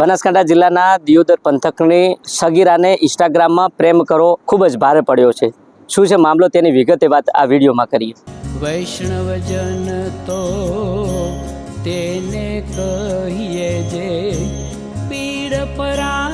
બનાસકાંઠા જિલ્લાના દિયોદર પંથકની સગીરાને ઇન્સ્ટાગ્રામમાં પ્રેમ કરો ખૂબ જ ભારે પડ્યો છે. શું છે મામલો તેની વિગતે વાત આ વિડીયોમાં કરીએ. વૈષ્ણવજન તો તેને કહીએ જે પીડ પરાઈ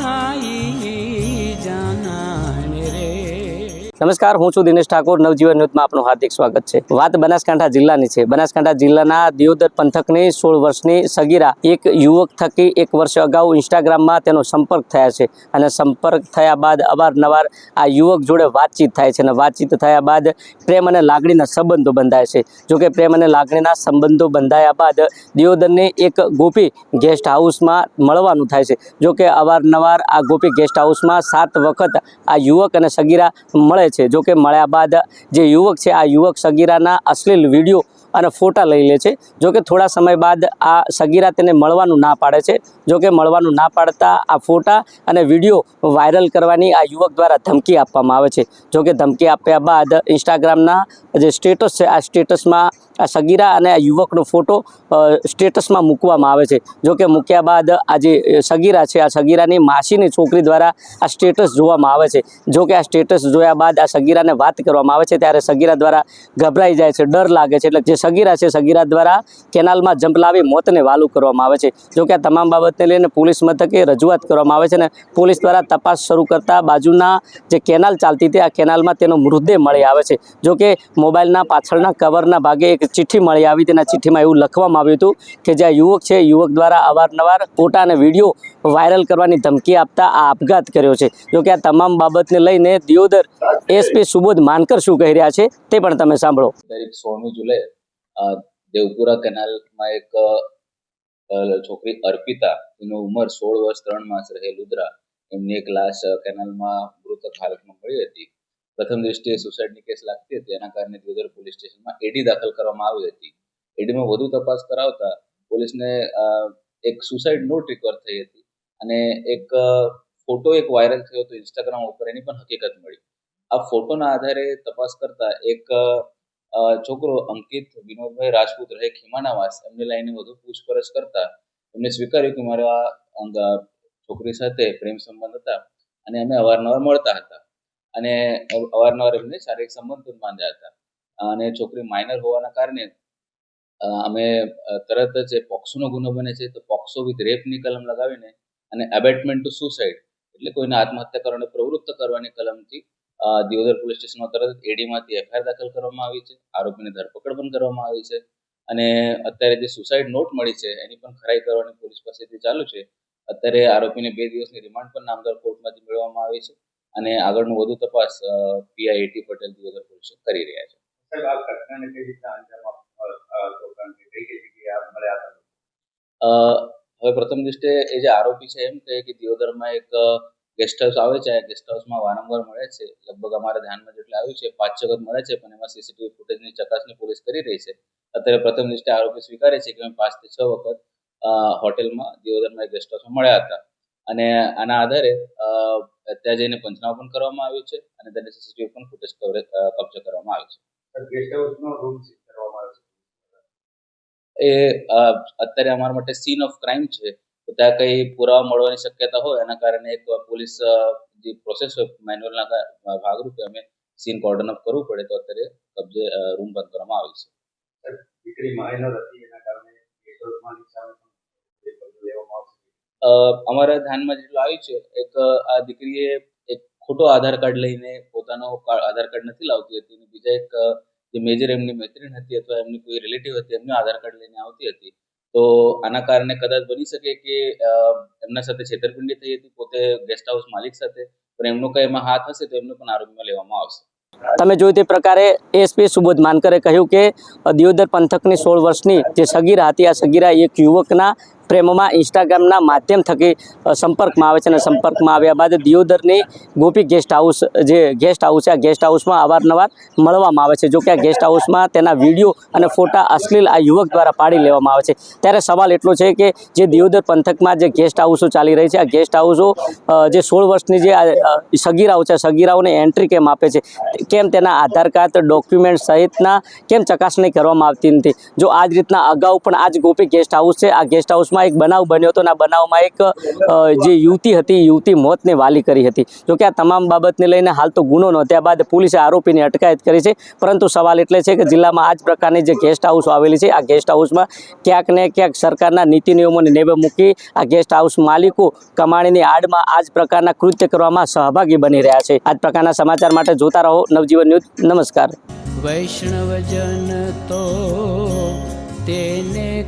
નમસ્કાર, હું છું દિનેશ ઠાકોર, નવજીવન ન્યૂઝમાં આપનું હાર્દિક સ્વાગત છે. વાત બનાસકાંઠા જિલ્લાની છે. બનાસકાંઠા જિલ્લાના દિયોદર પંથકની સોળ વર્ષની સગીરા એક યુવક થકી એક વર્ષ અગાઉ ઇન્સ્ટાગ્રામમાં તેનો સંપર્ક થયા છે અને સંપર્ક થયા બાદ અવારનવાર આ યુવક જોડે વાતચીત થાય છે અને વાતચીત થયા બાદ પ્રેમ અને લાગણીના સંબંધો બંધાય છે. જોકે પ્રેમ અને લાગણીના સંબંધો બંધાયા બાદ દિયોદરની એક ગોપી ગેસ્ટ હાઉસમાં મળવાનું થાય છે. જોકે અવારનવાર આ ગોપી ગેસ્ટ હાઉસમાં સાત વખત આ યુવક અને સગીરા મળે છે. જોકે મળ્યા બાદ જે યુવક છે, આ યુવક સગીરાના અશ્લીલ વીડિયો અને ફોટા લઈ લે છે. જોકે થોડા સમય બાદ આ સગીરા તેને મળવાનું ના પાડે છે. જોકે મળવાનું ના પાડતા આ ફોટા અને વીડિયો વાયરલ કરવાની આ યુવક દ્વારા ધમકી આપવામાં આવે છે. જોકે ધમકી આપ્યા બાદ ઇન્સ્ટાગ્રામના જે સ્ટેટસ છે, આ સ્ટેટસમાં આ સગીરા અને આ યુવકનો ફોટો સ્ટેટસમાં મૂકવામાં આવે છે. જોકે મૂક્યા બાદ આ જે સગીરા છે, આ સગીરાની માસીની છોકરી દ્વારા આ સ્ટેટસ જોવામાં આવે છે. જોકે આ સ્ટેટસ જોયા બાદ આ સગીરાને વાત કરવામાં આવે છે, ત્યારે સગીરા દ્વારા ગભરાઈ જાય છે, ડર લાગે છે. એટલે જે સગીરા છે, સગીરા દ્વારા કેનાલમાં જંપ લાવી મોતને વાલું કરવામાં આવે છે. જોકે આ તમામ બાબતને લઈને પોલીસ મથકે રજૂઆત કરવામાં આવે છે અને પોલીસ દ્વારા તપાસ શરૂ કરતા બાજુના જે કેનાલ ચાલતી હતી, આ કેનાલમાં તેનો મૃતદેહ મળી આવે છે. જોકે મોબાઈલના પાછળના કવરના ભાગે એક ચિઠ્ઠી મળી આવી તેના ચિઠ્ઠીમાં એવું લખવામાં આવ્યું હતું કે જે યુવક છે, યુવક દ્વારા અવારનવાર ફોટા વીડિયો વાયરલ કરવાની ધમકી આપતા આ આપઘાત કર્યો છે. જોકે આ તમામ બાબતને લઈને દિયોદર એસપી સુબોધ માનકર શું કહી રહ્યા છે તે પણ તમે સાંભળો. તારીખ સોળમી જુલાઈ દેવપુરા કેનાલમાં એક છોકરી અર્પિતા, એની ઉંમર સોળ વર્ષ, ત્રણ માસ રહેલ ઉદરા એમની એક લાશ કેનાલમાં મૃતક હાલતમાં મળી હતી. પ્રથમ દ્રષ્ટિએ સુસાઇડની કેસ લાગતી હતી. એના કારણે દિયોદર પોલીસ સ્ટેશનમાં એડી દાખલ કરવામાં આવી હતી. એડીમાં વધુ તપાસ કરાવતા પોલીસને એક સુસાઇડ નોટ રિકવર થઈ હતી અને એક ફોટો એક વાયરલ થયો હતો ઇન્સ્ટાગ્રામ ઉપર. એની પણ હકીકત મળી. આ ફોટોના આધારે તપાસ કરતા એક છોકરો અંકિત વિનોદભાઈ રાજપૂત રહે ખીમાનાવાસ. એમને લઈને વધુ પૂછપરછ કરતા એમને સ્વીકાર્યું કે મારા છોકરી સાથે પ્રેમ સંબંધ હતા અને અમે અવારનવાર મળતા હતા. અને અવ- અવારનવાર એમને શારીરિક સંબંધ પણ બાંધ્યા હતા. અને છોકરી માઇનર હોવાના કારણે અમે તરત જ પોક્સોનો ગુનો બને છે. તો પોક્સો વિથ રેપની કલમ લગાવીને અને એબેટમેન્ટ ટુ સુસાઇડ એટલે કોઈને આત્મહત્યા કરવાને, પ્રવૃત્ત કરવાની કલમથી દિયોદર પોલીસ સ્ટેશનમાં તરત એડીમાંથી એફઆઈઆર દાખલ કરવામાં આવી છે. આરોપીની ધરપકડ પણ કરવામાં આવી છે. અને અત્યારે જે સુસાઇડ નોટ મળી છે, એની પણ ખરાઈ કરવાની પોલીસ પાસેથી ચાલુ છે. અત્યારે આરોપીને બે દિવસની રિમાન્ડ પણ નામદાર કોર્ટમાંથી મેળવવામાં આવી છે. અને આગળનું વધુ તપાસ PI AT Patel Deodar police કરી રહ્યા છે. હવે પ્રથમ દૃષ્ટિએ એ જે આરોપી છે એમ કહે કે દિયોદરમાં એક ગેસ્ટ હાઉસ આવે છે. ગેસ્ટ હાઉસમાં વારંવાર મળે છે. લગભગ અમારા ધ્યાનમાં જેટલે આવ્યું છે પાંચ છ વખત મળે છે પણ એમાં સીસીટીવી ફૂટેજની ચકાસણી પોલીસ કરી રહી છે. અત્યારે પ્રથમ દૃષ્ટિએ આરોપી સ્વીકારે છે કે અમે પાંચથી છ વખત હોટેલમાં દિયોદરમાં એક ગેસ્ટ હાઉસમાં મળ્યા હતા. અને આના આધારે ત્યાં જઈને પંચનામું પણ કરવામાં આવ્યું છે અને તેને સીસીટીવી પણ ફૂટેજ કવરેજ કબજે કરવામાં આવ્યું છે. ગેસ્ટ હાઉસનો રૂમ સીઝ કરવામાં આવ્યો છે? એ અત્યારે અમારા માટે સીન ઓફ ક્રાઇમ છે. તો ત્યાં કઈ પુરાવા મળવાની શક્યતા હોય એના કારણે એક પોલીસ જે પ્રોસેસ હોય મેન્યુઅલના ભાગરૂપે અમે સીન કોર્ડન અપ કરવું પડે તો અત્યારે કબજે રૂમ બંધ કરવામાં આવ્યું છે. દીકરી માઇનર હતી એના કારણે ગેસ્ટ લેવામાં અમારા ધ્યાનમાં જેટલું આવ્યું છે, એક આ દીકરીએ એક ખોટો આધાર કાર્ડ લઈને પોતાનો આધાર કાર્ડ નથી લાવતી હતી બીજા એક, જે મેજર એમની મૈત્રીણ હતી અથવા એમની કોઈ રિલેટિવ હતી, એમનું આધાર કાર્ડ લઈને આવતી હતી. તો આના કારણે કદાચ બની શકે કે એમના સાથે છેતરપિંડી થઈ હતી, પોતે ગેસ્ટ હાઉસ માલિક સાથે, પણ એમનો કઈ એમાં હાથ હશે તો એમનો પણ આરોપીમાં લેવામાં આવશે. તમે જોયું તે પ્રકારે એસપી સુબોધ માનકરે કહ્યું કે દિયોદર પંથકની સોળ વર્ષની જે સગીરા હતી, આ સગીરા એક યુવકના પ્રેમમાં ઇન્સ્ટાગ્રામના માધ્યમ થકી સંપર્કમાં આવે છે અને સંપર્કમાં આવ્યા બાદ દિયોદરની ગોપી ગેસ્ટ હાઉસ જે ગેસ્ટ હાઉસ છે, આ ગેસ્ટ હાઉસમાં અવારનવાર મળવામાં આવે છે. જો કે આ ગેસ્ટ હાઉસમાં તેના વીડિયો અને ફોટા અશ્લીલ આ યુવક દ્વારા પાડી લેવામાં આવે છે. ત્યારે સવાલ એટલો છે કે જે દિયોદર પંથકમાં જે ગેસ્ટ હાઉસો ચાલી રહી છે, આ ગેસ્ટ હાઉસો જે સોળ વર્ષની જે સગીરાઓ છે, સગીરાઓને એન્ટ્રી કેમ આપે છે? કેમ તેના આધાર કાર્ડ ડોક્યુમેન્ટ સહિતના કેમ ચકાસણી કરવામાં આવતી નથી? જો આ જ રીતના અગાઉ પણ આ જ ગોપી ગેસ્ટ હાઉસ છે, આ ગેસ્ટ હાઉસમાં જિલ્લામાં એક બનાવ બન્યો હતો અને આ બનાવમાં એક જે યુવતી હતી યુવતી મોતને વાલી કરી હતી. જોકે આ તમામ બાબતને લઈને હાલ તો ગુનો નોંધ્યા બાદ પોલીસે આરોપીની અટકાયત કરી છે. પરંતુ સવાલ એટલે છે કે જિલ્લામાં આ જ પ્રકારની જે ગેસ્ટ હાઉસ આવેલી છે, આ ગેસ્ટ હાઉસમાં ક્યાંક ને ક્યાંક સરકારના નીતિ નિયમોને નેવે મૂકી આ ગેસ્ટ હાઉસ માલિકો કમાણીની આડમાં આ જ પ્રકારના કૃત્ય કરવામાં સહભાગી બની રહ્યા છે. આ જ પ્રકારના સમાચાર માટે જોતા રહો. નવજીવન ન્યૂઝ. નમસ્કાર. વૈષ્ણવજન તો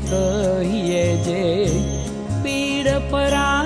કહીએ જે પીડ પરા